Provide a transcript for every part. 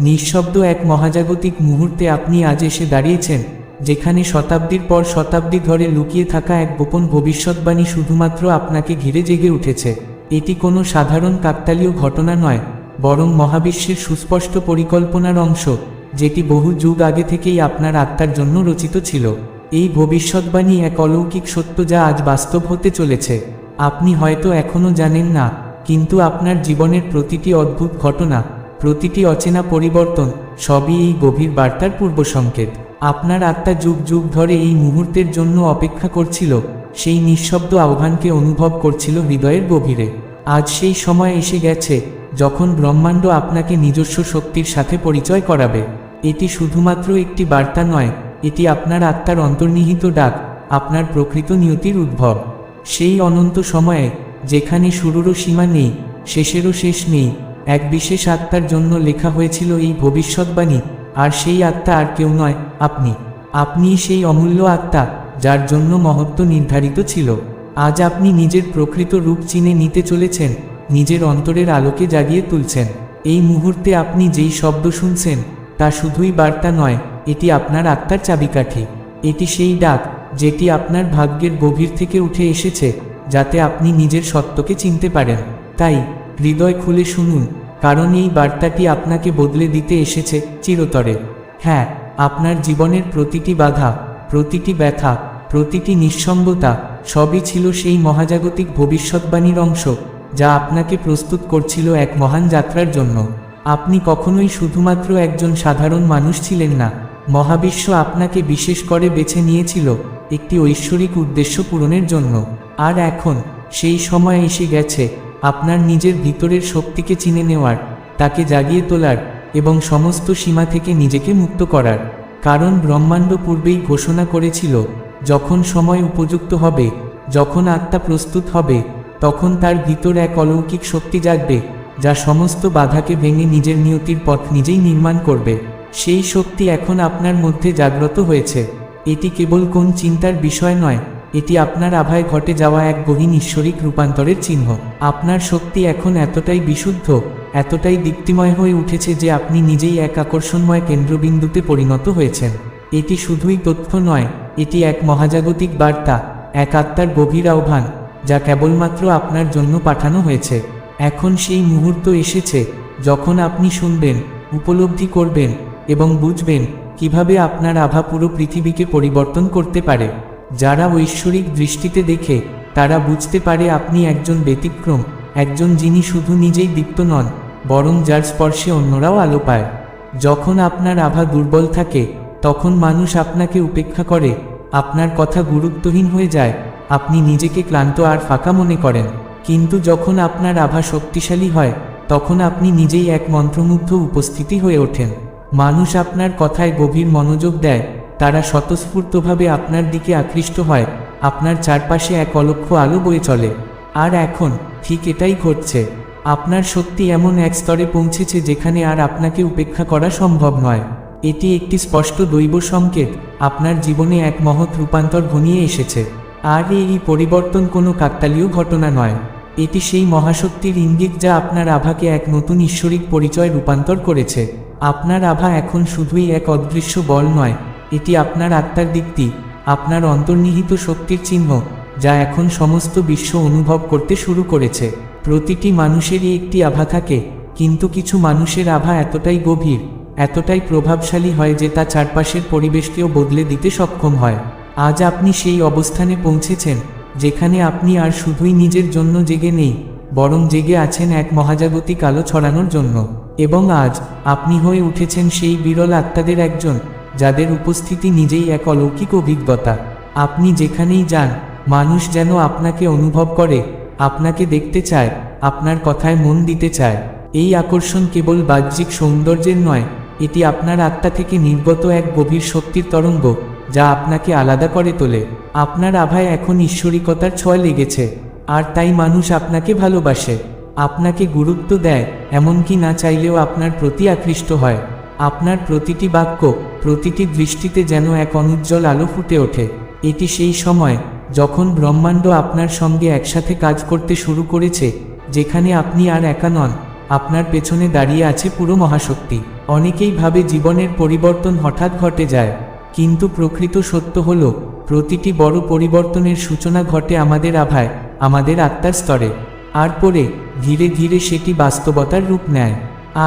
নিঃশব্দ এক মহাজাগতিক মুহূর্তে আপনি আজ এসে দাঁড়িয়েছেন, যেখানে শতাব্দীর পর শতাব্দী ধরে লুকিয়ে থাকা এক গোপন ভবিষ্যৎবাণী শুধুমাত্র আপনাকে ঘিরে জেগে উঠেছে। এটি কোনো সাধারণ কাকতালীয় ঘটনা নয়, বরং মহাবিশ্বের সুস্পষ্ট পরিকল্পনার অংশ, যেটি বহু যুগ আগে থেকেই আপনার আত্মার জন্য রচিত ছিল। এই ভবিষ্যৎবাণী এক অলৌকিক সত্য যা আজ বাস্তব হতে চলেছে। আপনি হয়তো এখনও জানেন না, কিন্তু আপনার জীবনের প্রতিটি অদ্ভুত ঘটনা প্রতিটি অচেনা পরিবর্তন সবই এই গভীর বার্তার পূর্বসংকেত। আপনার আত্মা যুগ যুগ ধরে এই মুহূর্তের জন্য অপেক্ষা করছিল, সেই নিঃশব্দ আহ্বানকে অনুভব করছিল হৃদয়ের গভীরে। আজ সেই সময় এসে গেছে, যখন ব্রহ্মাণ্ড আপনাকে নিজস্ব শক্তির সাথে পরিচয় করাবে। এটি শুধুমাত্র একটি বার্তা নয়, এটি আপনার আত্মার অন্তর্নিহিত ডাক, আপনার প্রকৃত নিয়তির উদ্ভব। সেই অনন্ত সময়ে, যেখানে শুরুরও সীমা নেই, শেষেরও শেষ নেই এক বিশেষ আত্মার জন্য লেখা হয়েছিল এই ভবিষ্যৎবাণী, আর সেই আত্মা আর কেউ নয়, আপনি। আপনিই সেই অমূল্য আত্মা, যার জন্য মহত্ব নির্ধারিত ছিল। আজ আপনি নিজের প্রকৃত রূপ চিনে নিতে চলেছেন, নিজের অন্তরের আলোকে জাগিয়ে তুলছেন। এই মুহূর্তে আপনি যেই শব্দ শুনছেন, তা শুধুই বার্তা নয়, এটি আপনার আত্মার চাবিকাঠি। এটি সেই ডাক, যেটি আপনার ভাগ্যের গভীর থেকে উঠে এসেছে, যাতে আপনি নিজের সত্যকে চিনতে পারেন। তাই, হৃদয় খুলে শুনুন কারণ এই বার্তাটি আপনাকে বদলে দিতে এসেছে চিরতরে। হ্যাঁ আপনার জীবনের প্রতিটি বাধা, প্রতিটি ব্যথা, প্রতিটি নিঃসঙ্গতা, সবই ছিল সেই মহাজাগতিক ভবিষ্যৎবাণীর অংশ, যা আপনাকে প্রস্তুত করছিল এক মহান যাত্রার জন্য। আপনি কখনোই শুধুমাত্র একজন সাধারণ মানুষ ছিলেন না, মহাবিশ্ব আপনাকে বিশেষ করে বেছে নিয়েছিল একটি ঐশ্বরিক উদ্দেশ্য পূরণের জন্য। আর এখন, সেই সময় এসে গেছে আপনার নিজের ভিতরের শক্তিকে চিনে নেওয়ার, তাকে জাগিয়ে তোলার এবং সমস্ত সীমা থেকে নিজেকে মুক্ত করার। কারণ ব্রহ্মাণ্ড পূর্বেই ঘোষণা করেছিল, যখন সময় উপযুক্ত হবে, যখন আত্মা প্রস্তুত হবে, তখন তার ভিতর এক অলৌকিক শক্তি জাগবে, যা সমস্ত বাধাকে ভেঙে নিজের নিয়তির পথ নিজেই নির্মাণ করবে। সেই শক্তি এখন আপনার মধ্যে জাগ্রত হয়েছে। এটি কেবল কোন চিন্তার বিষয় নয় এটি আপনার আভায় ঘটে যাওয়া এক গহীন ঈশ্বরিক রূপান্তরের চিহ্ন। আপনার শক্তি এখন এতটাই বিশুদ্ধ, এতটাই দীপ্তিময় হয়ে উঠেছে যে আপনি নিজেই এক আকর্ষণময় কেন্দ্রবিন্দুতে পরিণত হয়েছেন। এটি শুধুই তথ্য নয়, এটি এক মহাজাগতিক বার্তা, এক আত্মার গভীর আহ্বান, যা কেবলমাত্র আপনার জন্য পাঠানো হয়েছে। এখন সেই মুহূর্ত এসেছে, যখন আপনি শুনবেন, উপলব্ধি করবেন এবং বুঝবেন কীভাবে আপনার আভা পুরো পৃথিবীকে পরিবর্তন করতে পারে। যারা ঐশ্বরিক দৃষ্টিতে দেখে, তারা বুঝতে পারে আপনি একজন ব্যতিক্রম, একজন যিনি শুধু নিজেই দীপ্ত নন, বরং যার স্পর্শে অন্যরাও আলো পায়। যখন আপনার আভা দুর্বল থাকে, তখন মানুষ আপনাকে উপেক্ষা করে, আপনার কথা গুরুত্বহীন হয়ে যায়, আপনি নিজেকে ক্লান্ত আর ফাঁকা মনে করেন। কিন্তু যখন আপনার আভা শক্তিশালী হয়, তখন আপনি নিজেই এক মন্ত্রমুগ্ধ উপস্থিতি হয়ে ওঠেন। মানুষ আপনার কথায় গভীর মনোযোগ দেয় তারা স্বতঃস্ফূর্তভাবে আপনার দিকে আকৃষ্ট হয়, আপনার চারপাশে এক অলক্ষ আলো বয়ে চলে। আর এখন, ঠিক এটাই ঘটছে। আপনার শক্তি এমন এক স্তরে পৌঁছেছে যেখানে আর আপনাকে উপেক্ষা করা সম্ভব নয়। এটি একটি স্পষ্ট দৈব সংকেত, আপনার জীবনে এক মহৎ রূপান্তর ঘনিয়ে এসেছে। আর এই পরিবর্তন কোনো কাকতালীয় ঘটনা নয়। এটি সেই মহাশক্তির ইঙ্গিত যা আপনার আভাকে এক নতুন ঈশ্বরিক পরিচয় রূপান্তর করেছে। আপনার আভা এখন শুধুই এক অদৃশ্য বল নয় এটি আপনার আত্মার দিকটি, আপনার অন্তর্নিহিত শক্তির চিহ্ন, যা এখন সমস্ত বিশ্ব অনুভব করতে শুরু করেছে। প্রতিটি মানুষেরই একটি আভা থাকে, কিন্তু কিছু মানুষের আভা এতটাই গভীর, এতটাই প্রভাবশালী হয় যে তা চারপাশের পরিবেশকেও বদলে দিতে সক্ষম হয়। আজ আপনি সেই অবস্থানে পৌঁছেছেন, যেখানে আপনি আর শুধুই নিজের জন্য জেগে নেই, বরং জেগে আছেন এক মহাজাগতিক আলো ছড়ানোর জন্য। এবং আজ আপনি হয়ে উঠেছেন সেই বিরল আত্মাদের একজন যাদের উপস্থিতি নিজেই এক অলৌকিক অভিজ্ঞতা। আপনি যেখানেই যান, মানুষ যেন আপনাকে অনুভব করে, আপনাকে দেখতে চায়, আপনার কথায় মন দিতে চায়। এই আকর্ষণ কেবল বাহ্যিক সৌন্দর্যের নয়, এটি আপনার আত্মা থেকে নির্গত এক গভীর শক্তির তরঙ্গ, যা আপনাকে আলাদা করে তোলে। আপনার আভায় এখন ঈশ্বরিকতার ছয় লেগেছে, আর তাই মানুষ আপনাকে ভালোবাসে, আপনাকে গুরুত্ব দেয়, এমনকি না চাইলেও আপনার প্রতি আকৃষ্ট হয়। আপনার প্রতিটি বাক্য, প্রতিটি দৃষ্টিতে যেন এক অনুজ্জ্বল আলো ফুটে ওঠে। এটি সেই সময়, যখন ব্রহ্মাণ্ড আপনার সঙ্গে একসাথে কাজ করতে শুরু করেছে, যেখানে আপনি আর একা নন, আপনার পেছনে দাঁড়িয়ে আছে পুরো মহাশক্তি। অনেকেই ভাবে জীবনের পরিবর্তন হঠাৎ ঘটে যায়, কিন্তু প্রকৃত সত্য হল, প্রতিটি বড় পরিবর্তনের সূচনা ঘটে আমাদের আভায়, আমাদের আত্মার স্তরে। আর পরে, ধীরে ধীরে সেটি বাস্তবতার রূপ নেয়।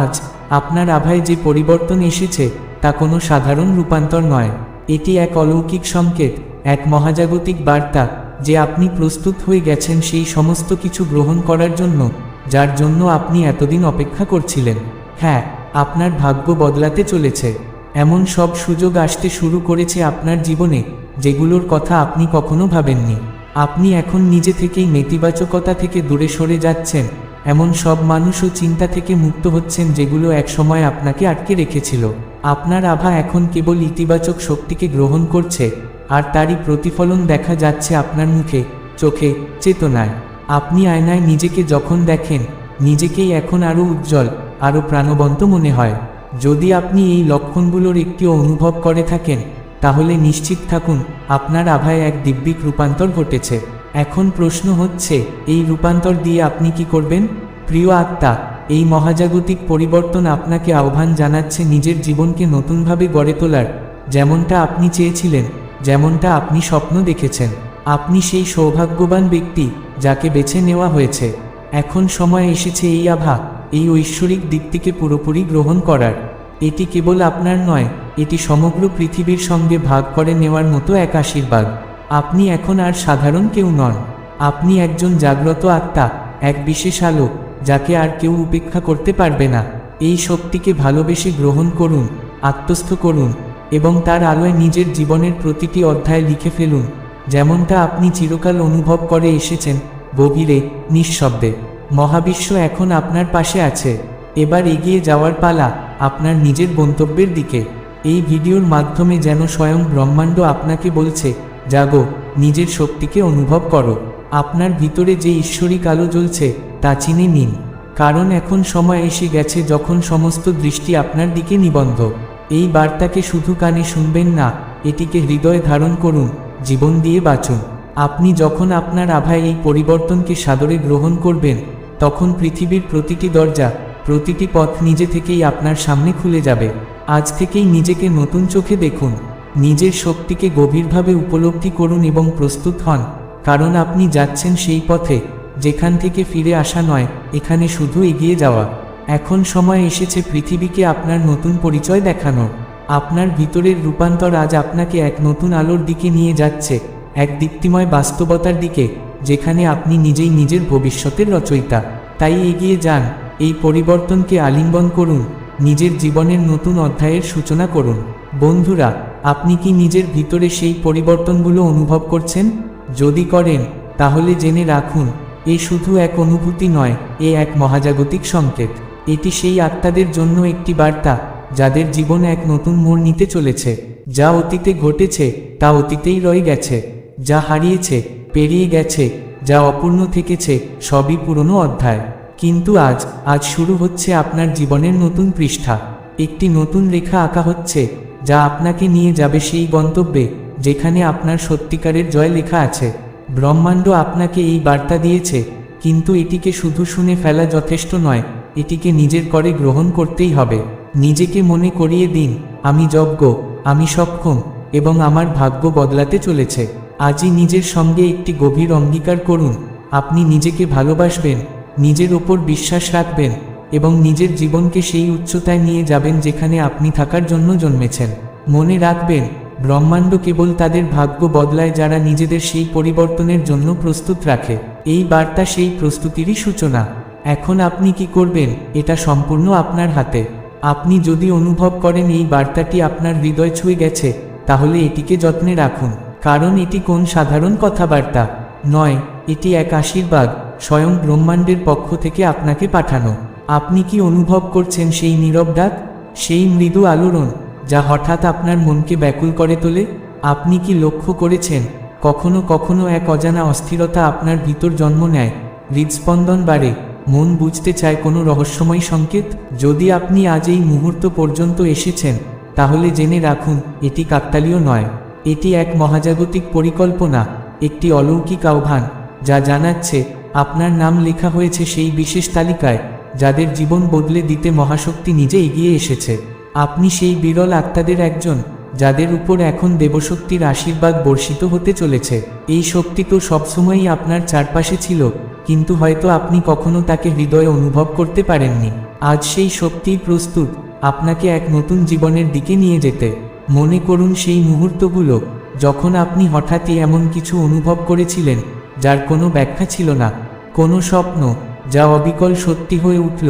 আজ আপনার আভায় যে পরিবর্তন এসেছে, তা কোনো সাধারণ রূপান্তর নয়। এটি এক অলৌকিক সংকেত, এক মহাজাগতিক বার্তা, যে আপনি প্রস্তুত হয়ে গেছেন সেই সমস্ত কিছু গ্রহণ করার জন্য, যার জন্য আপনি এতদিন অপেক্ষা করছিলেন। হ্যাঁ আপনার ভাগ্য বদলাতে চলেছে। এমন সব সুযোগ আসতে শুরু করেছে আপনার জীবনে, যেগুলোর কথা আপনি কখনো ভাবেননি। আপনি এখন নিজে থেকেই নেতিবাচকতা থেকে দূরে সরে যাচ্ছেন। এমন সব মানুষও চিন্তা থেকে মুক্ত হচ্ছেন যেগুলো একসময় আপনাকে আটকে রেখেছিল। আপনার আভা এখন কেবল ইতিবাচক শক্তিকে গ্রহণ করছে, আর তারই প্রতিফলন দেখা যাচ্ছে আপনার মুখে, চোখে, চেতনায়। আপনি আয়নায় নিজেকে যখন দেখেন, নিজেকেই এখন আরও উজ্জ্বল, আরও প্রাণবন্ত মনে হয়। যদি আপনি এই লক্ষণগুলোর একটিও অনুভব করে থাকেন, তাহলে নিশ্চিত থাকুন, আপনার আভায় এক দিব্যিক রূপান্তর ঘটেছে। এখন প্রশ্ন হচ্ছে, এই রূপান্তর দিয়ে আপনি কি করবেন? প্রিয় আত্মা, এই মহাজাগতিক পরিবর্তন আপনাকে আহ্বান জানাচ্ছে নিজের জীবনকে নতুনভাবে গড়ে তোলার। যেমনটা আপনি চেয়েছিলেন, যেমনটা আপনি স্বপ্ন দেখেছেন। আপনি সেই সৌভাগ্যবান ব্যক্তি যাকে বেছে নেওয়া হয়েছে। এখন সময় এসেছে এই আভা, এই ঐশ্বরিক দিকটিকে পুরোপুরি গ্রহণ করার। এটি কেবল আপনার নয়, এটি সমগ্র পৃথিবীর সঙ্গে ভাগ করে নেওয়ার মতো এক আশীর্বাদ। আপনি এখন আর সাধারণ কেউ নন। আপনি একজন জাগ্রত আত্মা, এক বিশেষ আলো, যাকে আর কেউ উপেক্ষা করতে পারবে না। এই শক্তিকে ভালোবেসে গ্রহণ করুন, আত্মস্থ করুন, এবং তার আলোয় নিজের জীবনের প্রতিটি অধ্যায় লিখে ফেলুন, যেমনটা আপনি চিরকাল অনুভব করে এসেছেন, গভীরে, নিঃশব্দে। মহাবিশ্ব এখন আপনার পাশে আছে। এবার এগিয়ে যাওয়ার পালা আপনার নিজের গন্তব্যের দিকে। এই ভিডিওর মাধ্যমে যেন স্বয়ং ব্রহ্মাণ্ড আপনাকে বলছে জাগো, নিজের শক্তিকে অনুভব করো। আপনার ভিতরে যে ঈশ্বরিক আলো জ্বলছে, তা চিনে নিন। কারণ এখন সময় এসে গেছে যখন সমস্ত দৃষ্টি আপনার দিকে নিবন্ধ। এই বার্তাকে শুধু কানে শুনবেন না, এটিকে হৃদয়ে ধারণ করুন, জীবন দিয়ে বাঁচুন। আপনি যখন আপনার আভায় এই পরিবর্তনকে সাদরে গ্রহণ করবেন, তখন পৃথিবীর প্রতিটি দরজা, প্রতিটি পথ নিজে থেকেই আপনার সামনে খুলে যাবে। আজ থেকেই নিজেকে নতুন চোখে দেখুন। নিজের শক্তিকে গভীরভাবে উপলব্ধি করুন এবং প্রস্তুত হন, কারণ আপনি যাচ্ছেন সেই পথে, যেখান থেকে ফিরে আসা নয়, এখানে শুধু এগিয়ে যাওয়া। এখন সময় এসেছে পৃথিবীকে আপনার নতুন পরিচয় দেখানোর। আপনার ভিতরের রূপান্তর আজ আপনাকে এক নতুন আলোর দিকে নিয়ে যাচ্ছে, এক দীপ্তিময় বাস্তবতার দিকে, যেখানে আপনি নিজেই নিজের ভবিষ্যতের রচয়িতা। তাই এগিয়ে যান, এই পরিবর্তনকে আলিঙ্গন করুন, নিজের জীবনের নতুন অধ্যায়ের সূচনা করুন। বন্ধুরা আপনি কি নিজের ভিতরে সেই পরিবর্তনগুলো অনুভব করছেন? যদি করেন, তাহলে জেনে রাখুন, এ শুধু এক অনুভূতি নয়, এ এক মহাজাগতিক সংকেত। এটি সেই আত্মাদের জন্য একটি বার্তা, যাদের জীবন এক নতুন মোড় নিতে চলেছে, যা অতীতে ঘটেছে, তা অতীতেই রয়ে গেছে, যা হারিয়েছে, পেরিয়ে গেছে, যা অপূর্ণ থেকেছে, সবই পুরনো অধ্যায়। কিন্তু আজ আজ শুরু হচ্ছে আপনার জীবনের নতুন পৃষ্ঠা। একটি নতুন রেখা আঁকা হচ্ছে যা আপনাকে নিয়ে যাবে সেই গন্তব্যে, যেখানে আপনার সত্যিকারের জয় লেখা আছে। ব্রহ্মাণ্ড আপনাকে এই বার্তা দিয়েছে, কিন্তু এটিকে শুধু শুনে ফেলা যথেষ্ট নয়, এটিকে নিজের করে গ্রহণ করতেই হবে। নিজেকে মনে করিয়ে দিন, আমি যজ্ঞ, আমি সক্ষম, এবং আমার ভাগ্য বদলাতে চলেছে। আজই নিজের সঙ্গে একটি গভীর অঙ্গীকার করুন, আপনি নিজেকে ভালোবাসবেন, নিজের ওপর বিশ্বাস রাখবেন। এবং নিজের জীবনকে সেই উচ্চতায় নিয়ে যাবেন যেখানে আপনি থাকার জন্য জন্মেছেন। মনে রাখবেন, ব্রহ্মাণ্ড কেবল তাদের ভাগ্য বদলায় যারা নিজেদের সেই পরিবর্তনের জন্য প্রস্তুত রাখে। এই বার্তা সেই প্রস্তুতিরই সূচনা। এখন আপনি কি করবেন, এটা সম্পূর্ণ আপনার হাতে। আপনি যদি অনুভব করেন এই বার্তাটি আপনার হৃদয় ছুঁয়ে গেছে, তাহলে এটিকে যত্নে রাখুন। কারণ এটি কোন সাধারণ কথাবার্তা? নয়, এটি এক আশীর্বাদ, স্বয়ং ব্রহ্মাণ্ডের পক্ষ থেকে আপনাকে পাঠানো। আপনি কি অনুভব করছেন সেই নীরব ডাক, সেই মৃদু আলোড়ন, যা হঠাৎ আপনার মনকে ব্যাকুল করে তোলে? আপনি কি লক্ষ্য করেছেন, কখনো কখনো এক অজানা অস্থিরতা আপনার ভিতর জন্ম নেয়? হৃদস্পন্দন বাড়ে, মন বুঝতে চায় কোনো রহস্যময় সংকেত? যদি আপনি আজ এই মুহূর্ত পর্যন্ত এসেছেন, তাহলে জেনে রাখুন, এটি কাকতালীয় নয়। এটি এক মহাজাগতিক পরিকল্পনা, একটি অলৌকিক আহ্বান, যা জানাচ্ছে, আপনার নাম লেখা হয়েছে সেই বিশেষ তালিকায়। যাদের জীবন বদলে দিতে মহাশক্তি নিজে এগিয়ে এসেছে। আপনি সেই বিরল আত্মাদের একজন, যাদের উপর এখন দেবশক্তির আশীর্বাদ বর্ষিত হতে চলেছে। এই শক্তি তো সবসময়ই আপনার চারপাশে ছিল, কিন্তু হয়তো আপনি কখনো তাকে হৃদয়ে অনুভব করতে পারেননি। আজ সেই শক্তি প্রস্তুত, আপনাকে এক নতুন জীবনের দিকে নিয়ে যেতে। মনে করুন সেই মুহূর্তগুলো, যখন আপনি হঠাৎই এমন কিছু অনুভব করেছিলেন, যার কোনো ব্যাখ্যা ছিল না। কোনো স্বপ্ন যা অবিকল সত্যি হয়ে উঠল।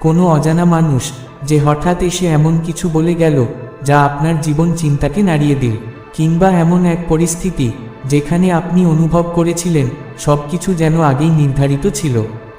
কোনো অজানা মানুষ যে হঠাৎ এসে এমন কিছু বলে গেল, যা আপনার জীবন চিন্তাকে নাড়িয়ে দিল, কিংবা এমন এক পরিস্থিতি যেখানে আপনি অনুভব করেছিলেন সব কিছু যেন আগেই নির্ধারিত ছিল।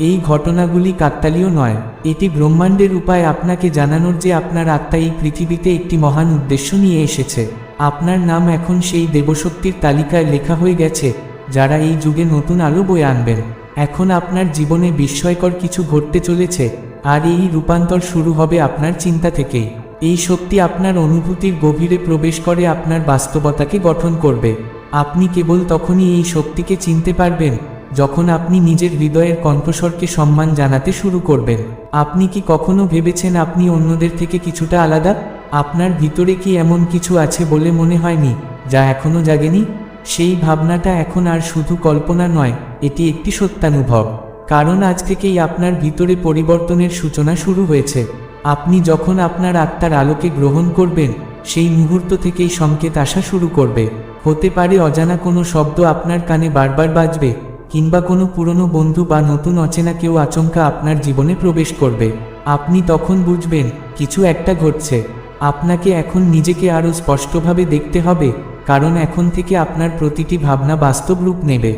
এই ঘটনাগুলি কাকতালীয় নয়, এটি ব্রহ্মাণ্ডের উপায় আপনাকে জানানোর যে আপনার আত্মা এই পৃথিবীতে একটি মহান উদ্দেশ্য নিয়ে এসেছে। আপনার নাম এখন সেই দেবশক্তির তালিকায় লেখা হয়ে গেছে, যারা এই যুগে নতুন আলো বয়ে আনবেন। এখন আপনার জীবনে বিস্ময়কর কিছু ঘটতে চলেছে, আর এই রূপান্তর শুরু হবে আপনার চিন্তা থেকেই এই শক্তি আপনার অনুভূতির গভীরে প্রবেশ করে আপনার বাস্তবতাকে গঠন করবে। আপনি কেবল তখনই এই শক্তিকে চিনতে পারবেন, যখন আপনি নিজের হৃদয়ের কণ্ঠস্বরকে সম্মান জানাতে শুরু করবেন। আপনি কি কখনো ভেবেছেন আপনি অন্যদের থেকে কিছুটা আলাদা? আপনার ভিতরে কি এমন কিছু আছে বলে মনে হয়নি, যা এখনও জাগেনি? সেই ভাবনাটা এখন আর শুধু কল্পনা নয়, এটি একটি সত্যানুভব। কারণ আজ থেকেই আপনার ভিতরে পরিবর্তনের সূচনা শুরু হয়েছে। আপনি যখন আপনার আত্মার আলোকে গ্রহণ করবেন, সেই মুহূর্ত থেকেই সংকেত আসা শুরু করবে। হতে পারে অজানা কোনো শব্দ আপনার কানে বারবার বাজবে, কিংবা কোনো পুরনো বন্ধু বা নতুন অচেনা কেউ আচমকা আপনার জীবনে প্রবেশ করবে। আপনি তখন বুঝবেন, কিছু একটা ঘটছে। আপনাকে এখন নিজেকে আরও স্পষ্টভাবে দেখতে হবে কারণ এখন থেকে আপনার প্রতিটি ভাবনা বাস্তব রূপ নেবে।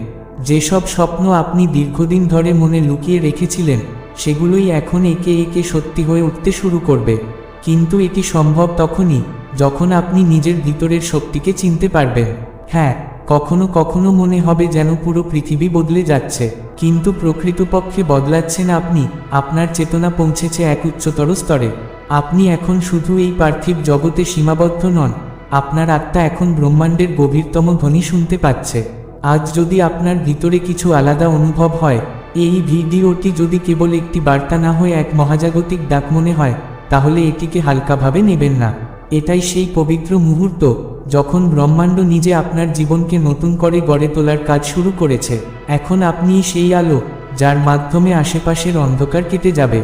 যেসব স্বপ্ন আপনি দীর্ঘদিন ধরে মনে লুকিয়ে রেখেছিলেন, সেগুলোই এখন একে একে সত্যি হয়ে উঠতে শুরু করবে। কিন্তু এটি সম্ভব তখনই, যখন আপনি নিজের ভিতরের শক্তিকে চিনতে পারবেন। হ্যাঁ কখনো কখনো মনে হবে যেন পুরো পৃথিবী বদলে যাচ্ছে, কিন্তু প্রকৃতপক্ষে বদলাচ্ছেন আপনি, আপনার চেতনা পৌঁছেছে এক উচ্চতর স্তরে। আপনি এখন শুধু এই পার্থিব জগতে সীমাবদ্ধ নন আপনার আত্মা এখন ব্রহ্মাণ্ডের গভীরতম ধ্বনি শুনতে পাচ্ছে। আজ যদি আপনার ভিতরে কিছু আলাদা অনুভব হয়, এই ভিডিওটি যদি কেবল একটি বার্তা না হয়ে এক মহাজাগতিক ডাক মনে হয়, তাহলে এটিকে হালকাভাবে নেবেন না। এটাই সেই পবিত্র মুহূর্ত যখন ব্রহ্মাণ্ড নিজে আপনার জীবনকে নতুন করে গড়ে তোলার কাজ শুরু করেছে। এখন আপনি সেই আলো, যার মাধ্যমে আশেপাশের অন্ধকার কেটে যাবে।